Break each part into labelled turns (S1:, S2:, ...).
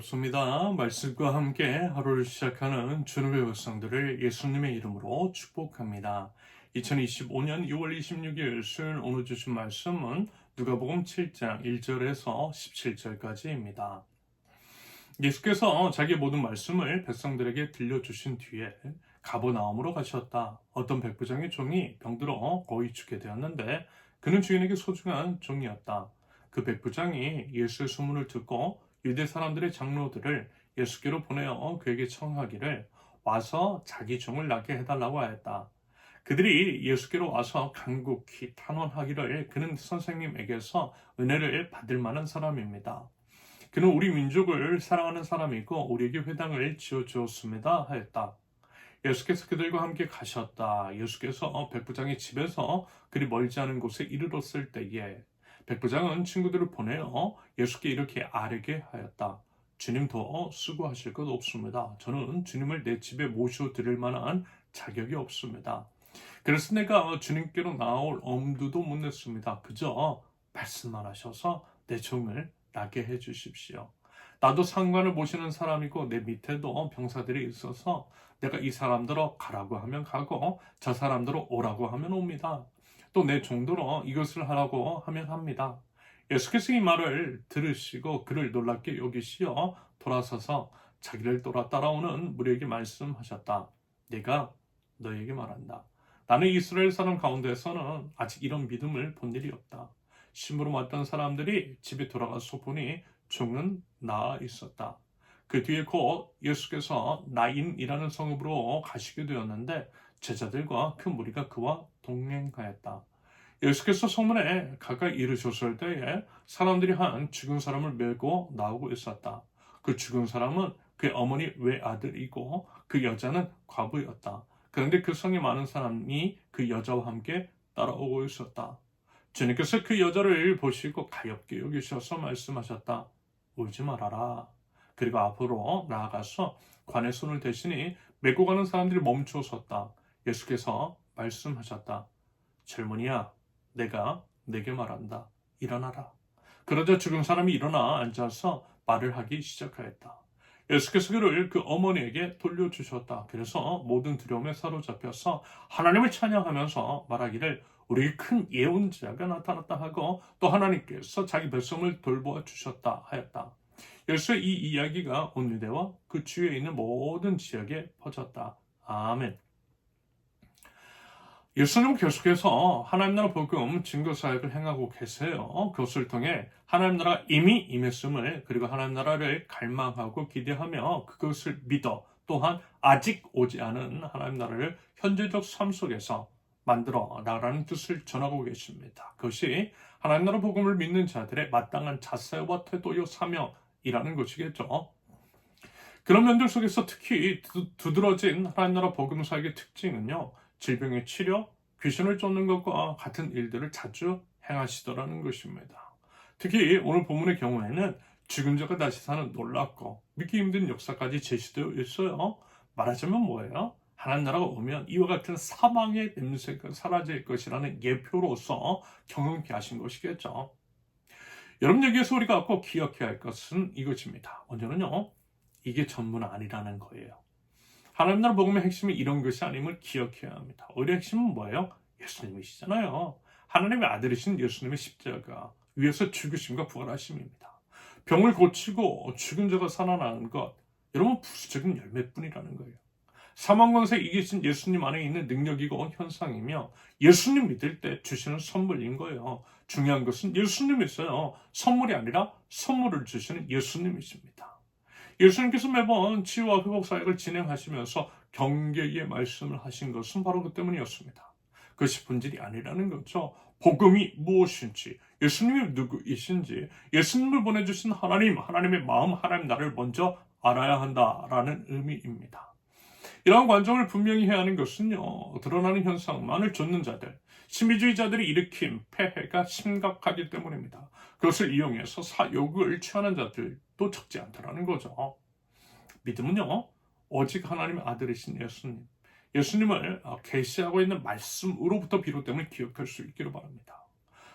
S1: 반갑습니다. 말씀과 함께 하루를 시작하는 주님의 백성들을 예수님의 이름으로 축복합니다. 2025년 6월 26일 수요일 오늘 주신 말씀은 누가복음 7장 1절에서 17절까지입니다. 예수께서 자기 모든 말씀을 백성들에게 들려주신 뒤에 가버나움으로 가셨다. 어떤 백부장의 종이 병들어 거의 죽게 되었는데 그는 주인에게 소중한 종이었다. 그 백부장이 예수의 소문을 듣고 유대 사람들의 장로들을 예수께로 보내어 그에게 청하기를 와서 자기 종을 낫게 해달라고 하였다. 그들이 예수께로 와서 간곡히 탄원하기를 그는 선생님에게서 은혜를 받을 만한 사람입니다. 그는 우리 민족을 사랑하는 사람이고 우리에게 회당을 지어 주었습니다 하였다. 예수께서 그들과 함께 가셨다. 예수께서 백부장의 집에서 그리 멀지 않은 곳에 이르렀을 때에 백부장은 친구들을 보내어 예수께 이렇게 아뢰게 하였다. 주님 더 수고하실 것 없습니다. 저는 주님을 내 집에 모셔 드릴 만한 자격이 없습니다. 그래서 내가 주님께로 나올 엄두도 못 냈습니다. 그저 말씀만 하셔서 내 종을 나게 해 주십시오. 나도 상관을 모시는 사람이고 내 밑에도 병사들이 있어서 내가 이 사람들어 가라고 하면 가고 저 사람들어 오라고 하면 옵니다. 또내 종도로 이것을 하라고 하면 합니다. 예수께서 이 말을 들으시고 그를 놀랍게 여기시어 돌아서서 자기를 돌아 따라오는 무리에게 말씀하셨다. 내가 너에게 말한다. 나는 이스라엘 사람 가운데서는 아직 이런 믿음을 본 일이 없다. 심부름 왔던 사람들이 집에 돌아가서 보니 종은 나아 있었다. 그 뒤에 곧 예수께서 나인이라는 성읍으로 가시게 되었는데 제자들과 큰 무리가 그와 동행하였다. 예수께서 성문에 가까이 이르셨을 때에 사람들이 한 죽은 사람을 메고 나오고 있었다. 그 죽은 사람은 그의 어머니 외아들이고 그 여자는 과부였다. 그런데 그 성에 많은 사람이 그 여자와 함께 따라오고 있었다. 주님께서 그 여자를 보시고 가엽게 여기셔서 말씀하셨다. 울지 말아라. 그리고 앞으로 나아가서 관의 손을 대시니 메고 가는 사람들이 멈추어 섰다. 예수께서 말씀하셨다. 젊은이야, 내가 내게 말한다. 일어나라. 그러자 죽은 사람이 일어나 앉아서 말을 하기 시작하였다. 예수께서 그를 그 어머니에게 돌려주셨다. 그래서 모든 두려움에 사로잡혀서 하나님을 찬양하면서 말하기를 우리에게 큰 예언자가 나타났다 하고 또 하나님께서 자기 백성을 돌보아 주셨다 하였다. 예수의 이 이야기가 온 유대와 그 주위에 있는 모든 지역에 퍼졌다. 아멘. 예수님은 계속해서 하나님 나라 복음 증거 사역을 행하고 계세요. 그것을 통해 하나님 나라 이미 임했음을 그리고 하나님 나라를 갈망하고 기대하며 그것을 믿어 또한 아직 오지 않은 하나님 나라를 현재적 삶 속에서 만들어 나라는 뜻을 전하고 계십니다. 그것이 하나님 나라 복음을 믿는 자들의 마땅한 자세와 태도요 사명이라는 것이겠죠. 그런 면들 속에서 특히 두드러진 하나님 나라 복음 사역의 특징은요. 질병의 치료, 귀신을 쫓는 것과 같은 일들을 자주 행하시더라는 것입니다. 특히 오늘 본문의 경우에는 죽은 자가 다시 사는 놀랍고 믿기 힘든 역사까지 제시되어 있어요. 말하자면 뭐예요? 하나님 나라가 오면 이와 같은 사망의 냄새가 사라질 것이라는 예표로서 경험케 하신 것이겠죠. 여러분 여기에서 우리가 꼭 기억해야 할 것은 이것입니다. 먼저는요, 이게 전문 아니라는 거예요. 하나님 나라 복음의 핵심이 이런 것이 아님을 기억해야 합니다. 오히려 핵심은 뭐예요? 예수님이시잖아요. 하나님의 아들이신 예수님의 십자가 위에서 죽으심과 부활하심입니다. 병을 고치고 죽은 자가 살아나는 것, 여러분 부수적인 열매뿐이라는 거예요. 사망권세 이기신 예수님 안에 있는 능력이고 현상이며 예수님 믿을 때 주시는 선물인 거예요. 중요한 것은 예수님이있어요 선물이 아니라 선물을 주시는 예수님이십니다. 예수님께서 매번 치유와 회복 사역을 진행하시면서 경계의 말씀을 하신 것은 바로 그 때문이었습니다. 그것이 본질이 아니라는 거죠. 복음이 무엇인지, 예수님이 누구이신지, 예수님을 보내주신 하나님, 하나님의 마음, 하나님 나를 먼저 알아야 한다라는 의미입니다. 이러한 관점을 분명히 해야 하는 것은요, 드러나는 현상만을 좇는 자들, 신비주의자들이 일으킨 폐해가 심각하기 때문입니다. 그것을 이용해서 사욕을 취하는 자들도 적지 않다라는 거죠. 믿음은요, 오직 하나님의 아들이신 예수님, 예수님을 계시하고 있는 말씀으로부터 비롯됨을 기억할 수 있기를 바랍니다.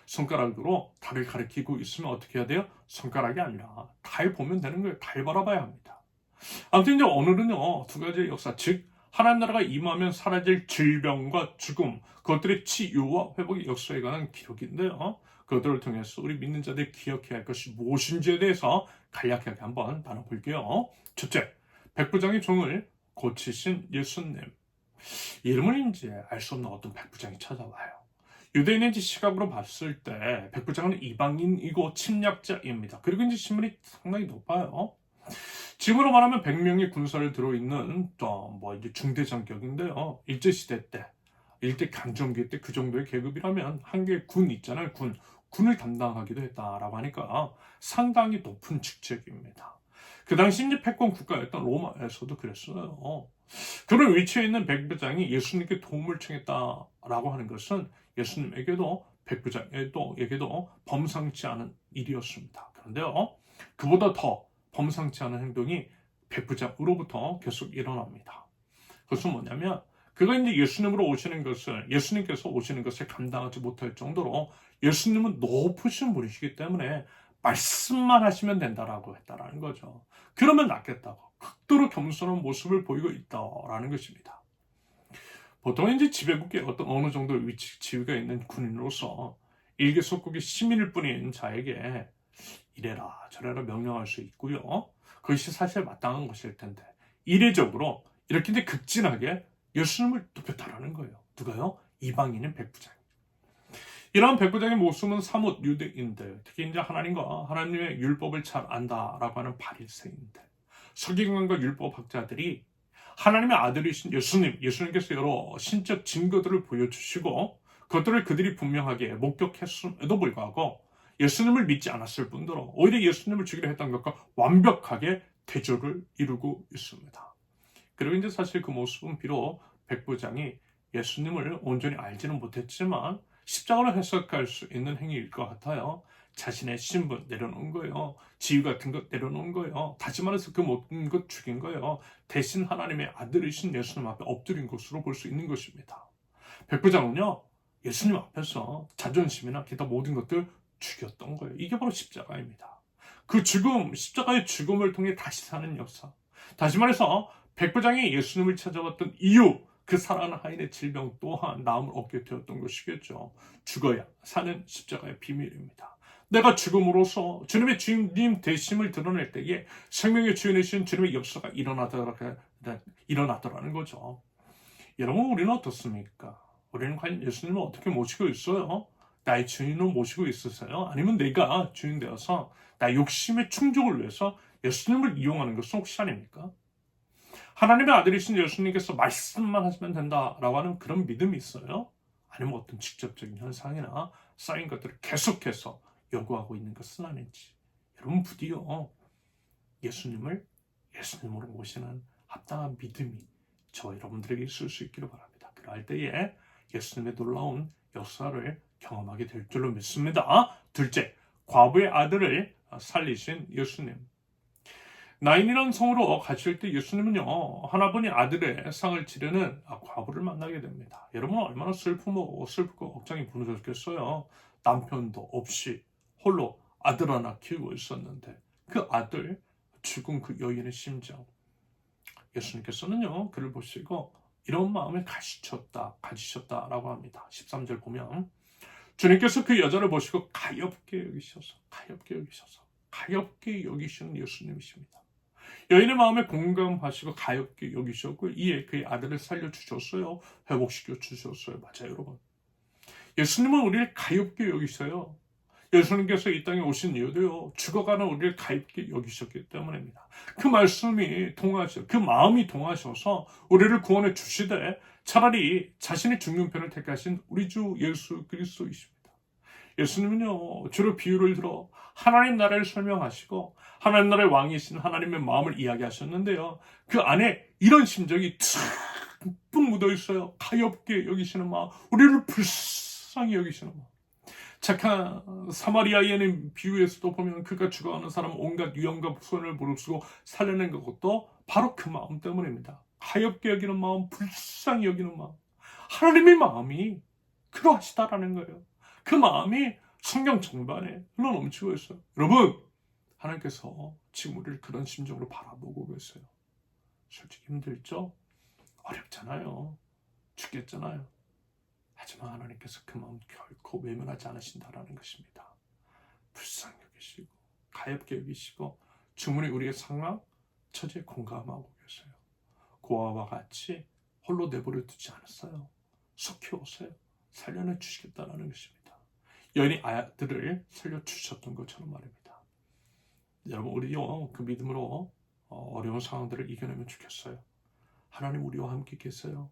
S1: 손가락으로 달을 가리키고 있으면 어떻게 해야 돼요? 손가락이 아니라 달 보면 되는 거예요. 달 바라봐야 합니다. 아무튼 이제 오늘은요 두 가지의 역사 즉 하나님 나라가 임하면 사라질 질병과 죽음 그것들의 치유와 회복의 역사에 관한 기록인데요. 그것들을 통해서 우리 믿는 자들이 기억해야 할 것이 무엇인지에 대해서 간략하게 한번 나눠볼게요. 첫째, 백부장의 종을 고치신 예수님. 이름을 이제 알 수 없는 어떤 백부장이 찾아와요. 유대인인지 시각으로 봤을 때 백부장은 이방인이고 침략자입니다. 그리고 이제 신분이 상당히 높아요. 지금으로 말하면 100명의 군사를 들어있는 또뭐 이제 중대장격인데요. 일제 시대 때, 일제 강점기 때 그 정도의 계급이라면 한 개의 군 있잖아요. 군. 군을 담당하기도 했다라고 하니까 상당히 높은 직책입니다. 그 당시 이제 패권 국가였던 로마에서도 그랬어요. 그런 위치에 있는 백부장이 예수님께 도움을 청했다라고 하는 것은 예수님에게도 백부장에게도 에게도 범상치 않은 일이었습니다. 그런데요, 그보다 더 범상치 않은 행동이 백부장으로부터 계속 일어납니다. 그것은 뭐냐면 그가 이제 예수님으로 오시는 것을 예수님께서 오시는 것을 감당하지 못할 정도로 예수님은 높으신 분이시기 때문에 말씀만 하시면 된다라고 했다라는 거죠. 그러면 낫겠다고 극도로 겸손한 모습을 보이고 있다라는 것입니다. 보통 이제 지배국에 어떤 어느 정도 위치 지위가 있는 군인으로서 일개 속국의 시민일 뿐인 자에게 이래라 저래라 명령할 수 있고요. 그것이 사실 마땅한 것일 텐데 이례적으로 이렇게 극진하게 예수님을 높였다라는 거예요. 누가요? 이방인인 백부장. 이러한 백부장의 모습은 사뭇 유대인들, 특히 이제 하나님과 하나님의 율법을 잘 안다라고 하는 바리새인들, 서기관과 율법학자들이 하나님의 아들이신 예수님, 예수님께서 여러 신적 증거들을 보여주시고 그것들을 그들이 분명하게 목격했음에도 불구하고 예수님을 믿지 않았을 뿐더러 오히려 예수님을 죽이려 했던 것과 완벽하게 대조를 이루고 있습니다. 그리고 이제 사실 그 모습은 비록 백부장이 예수님을 온전히 알지는 못했지만 십자가로 해석할 수 있는 행위일 것 같아요. 자신의 신분 내려놓은 거예요. 지위 같은 것 내려놓은 거예요. 다시 말해서 그 모든 것 죽인 거예요. 대신 하나님의 아들이신 예수님 앞에 엎드린 것으로 볼 수 있는 것입니다. 백부장은요, 예수님 앞에서 자존심이나 기타 모든 것들 죽였던 거예요. 이게 바로 십자가입니다. 그 죽음, 십자가의 죽음을 통해 다시 사는 역사. 다시 말해서 백부장이 예수님을 찾아왔던 이유, 그 사랑하는 하인의 질병 또한 나음을 얻게 되었던 것이겠죠. 죽어야 사는 십자가의 비밀입니다. 내가 죽음으로써 주님의 주님 대심을 드러낼 때에 생명의 주인이신 주님의 역사가 일어나더라, 일어나더라는 거죠. 여러분, 우리는 어떻습니까? 우리는 과연 예수님을 어떻게 모시고 있어요? 나의 주인을 모시고 있으세요? 아니면 내가 주인 되어서 나 욕심의 충족을 위해서 예수님을 이용하는 것은 혹시 아닙니까? 하나님의 아들이신 예수님께서 말씀만 하시면 된다라고 하는 그런 믿음이 있어요? 아니면 어떤 직접적인 현상이나 쌓인 것들을 계속해서 요구하고 있는 것은 아닌지. 여러분 부디요 예수님을 예수님으로 모시는 합당한 믿음이 저 여러분들에게 있을 수 있기를 바랍니다. 그럴 때에 예수님의 놀라운 역사를 경험하게 될 줄로 믿습니다. 둘째, 과부의 아들을 살리신 예수님. 나인이라는 성으로 가실 때 예수님은요 하나뿐인 아들의 상을 치르는 과부를 만나게 됩니다. 여러분 얼마나 슬프고 슬프고 걱정이 무너졌겠어요. 남편도 없이 홀로 아들 하나 키우고 있었는데 그 아들 죽은 그 여인의 심정. 예수님께서는요 그를 보시고 이런 마음을 가지셨다 가지셨다라고 합니다. 13절 보면 주님께서 그 여자를 보시고 가엾게 여기셔서 가엾게 여기셔서 가엾게 여기시는 예수님이십니다. 여인의 마음에 공감하시고 가엾게 여기셨고 이에 그의 아들을 살려 주셨어요. 회복시켜 주셨어요. 맞아요 여러분. 예수님은 우리를 가엾게 여기셔요. 예수님께서 이 땅에 오신 이유도요, 죽어가는 우리를 가입게 여기셨기 때문입니다. 그 말씀이 통하셔, 그 마음이 통하셔서 우리를 구원해 주시되 차라리 자신의 죽는 편을 택하신 우리 주 예수 그리스도이십니다. 예수님은요, 주로 비유를 들어 하나님 나라를 설명하시고 하나님 나라의 왕이신 하나님의 마음을 이야기하셨는데요. 그 안에 이런 심정이 듬뿍 묻어 있어요. 가엾게 여기시는 마음, 우리를 불쌍히 여기시는 마음. 착한 사마리아인의 비유에서도 보면 그가 죽어가는 사람 온갖 위험과 손을 부르시고 살려낸 것도 바로 그 마음 때문입니다. 가엾게 여기는 마음, 불쌍히 여기는 마음. 하나님의 마음이 그러하시다라는 거예요. 그 마음이 성경 정반에 흘러 넘치고 있어요. 여러분, 하나님께서 지금 우리를 그런 심정으로 바라보고 계세요. 솔직히 힘들죠? 어렵잖아요. 죽겠잖아요. 하지만 하나님께서 그 마음 결코 외면하지 않으신다라는 것입니다. 불쌍히 여기시고 가엽게 여기시고 충분히 우리의 상황, 처지에 공감하고 계세요. 고아와 같이 홀로 내버려 두지 않았어요. 속히 오세요. 살려내 주시겠다라는 것입니다. 여인이 아들을 살려 주셨던 것처럼 말입니다. 여러분 우리요 그 믿음으로 어, 어려운 상황들을 이겨내면 좋겠어요. 하나님 우리와 함께 계세요.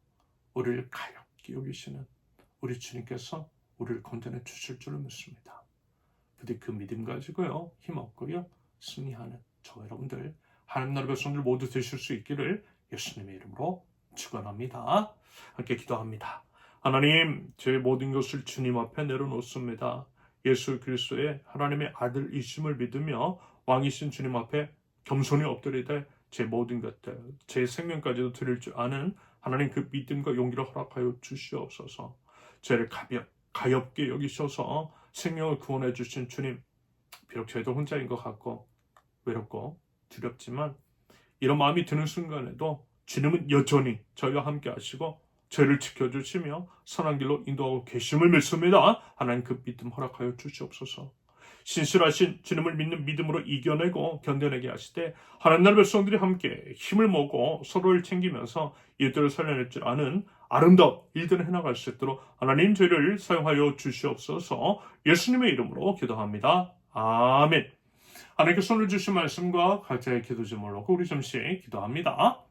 S1: 우리를 가엽게 여기시는 우리 주님께서 우리를 건져내 주실 줄을 믿습니다. 부디 그 믿음 가지고요 힘 얻고요 승리하는 저 여러분들 하나님 나라의 백성들 모두 되실 수 있기를 예수님의 이름으로 축원합니다. 함께 기도합니다. 하나님, 제 모든 것을 주님 앞에 내려놓습니다. 예수 그리스도의 하나님의 아들이심을 믿으며 왕이신 주님 앞에 겸손히 엎드리되 제 모든 것들, 제 생명까지도 드릴 줄 아는 하나님 그 믿음과 용기를 허락하여 주시옵소서. 죄를 가볍, 가엽게 여기셔서 생명을 구원해 주신 주님, 비록 저희도 혼자인 것 같고 외롭고 두렵지만 이런 마음이 드는 순간에도 주님은 여전히 저희와 함께 하시고 저희를 지켜주시며 선한 길로 인도하고 계심을 믿습니다. 하나님 그 믿음 허락하여 주시옵소서. 신실하신 주님을 믿는 믿음으로 이겨내고 견뎌내게 하시되 하나님 나라 백성들이 함께 힘을 모고 서로를 챙기면서 이들을 살려낼 줄 아는 아름다운 일들을 해나갈 수 있도록 하나님 저희를 사용하여 주시옵소서 예수님의 이름으로 기도합니다. 아멘 하나님께 손을 주신 말씀과 각자의 기도 제목을 놓고 우리 잠시 기도합니다.